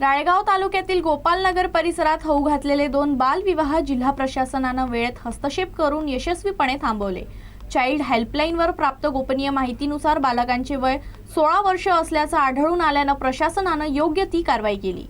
राळेगाव तालुक्यातील गोपालनगर परिसरात होऊ घातलेले दोन बालविवाह जिल्हा प्रशासनानं वेळेत हस्तक्षेप करून यशस्वीपणे थांबवले. चाइल्ड हेल्पलाईनवर प्राप्त गोपनीय माहितीनुसार बालकांचे वय सोळा वर्ष असल्याचं आढळून आल्यानं प्रशासनानं योग्य ती कारवाई केली.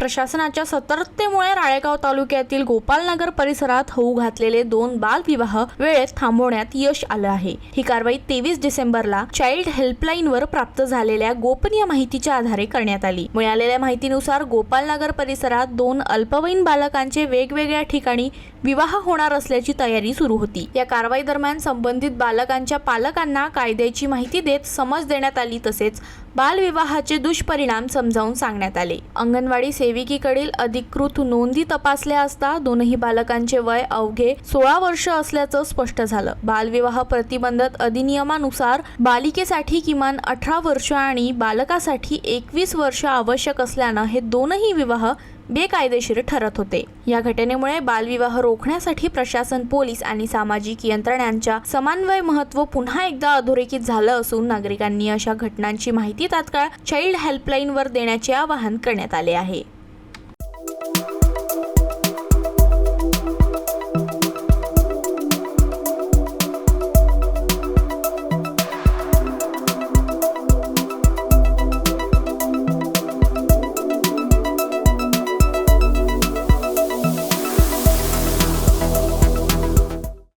प्रशासनाच्या सतर्कतेमुळे राळेगाव तालुक्यातील गोपालनगर परिसरात होऊ घातलेले दोन बालविवाह वेळेत थांबवण्यात यश आलं आहे. ही कारवाई तेवीस डिसेंबरला चाइल्ड हेल्पलाईनवर प्राप्त झालेल्या गोपनीय माहितीच्या आधारे करण्यात आली. मिळालेल्या माहितीनुसार गोपालनगर परिसरात दोन अल्पवयीन बालकांचे वेगवेगळ्या ठिकाणी विवाह होणार असल्याची तयारी सुरू होती. या कारवाई दरम्यान संबंधित बालकांच्या पालकांना कायद्याची माहिती देत समज देण्यात आली तसेच बालविवाहाचे दुष्परिणाम समजावून सांगण्यात आले. अंगणवाडी सेविकीकडील अधिकृत नोंदी तपासल्या असता दोनही बालकांचे वय अवघे सोळा वर्ष असल्याचं स्पष्ट झालं. बालविवाह प्रतिबंधक अधिनियमानुसार बालिकेसाठी किमान अठरा वर्ष आणि बालकासाठी एकवीस वर्ष आवश्यक असल्यानं हे दोनही विवाह बेकायदेशीर ठरत होते. या घटनेमुळे बालविवाह रोखण्यासाठी प्रशासन पोलीस आणि सामाजिक यंत्रणांच्या समन्वय महत्त्व पुन्हा एकदा अधोरेखित झालं असून नागरिकांनी अशा घटनांची माहिती तात्काळ चाइल्ड हेल्पलाईनवर देण्याचे आवाहन करण्यात आले आहे.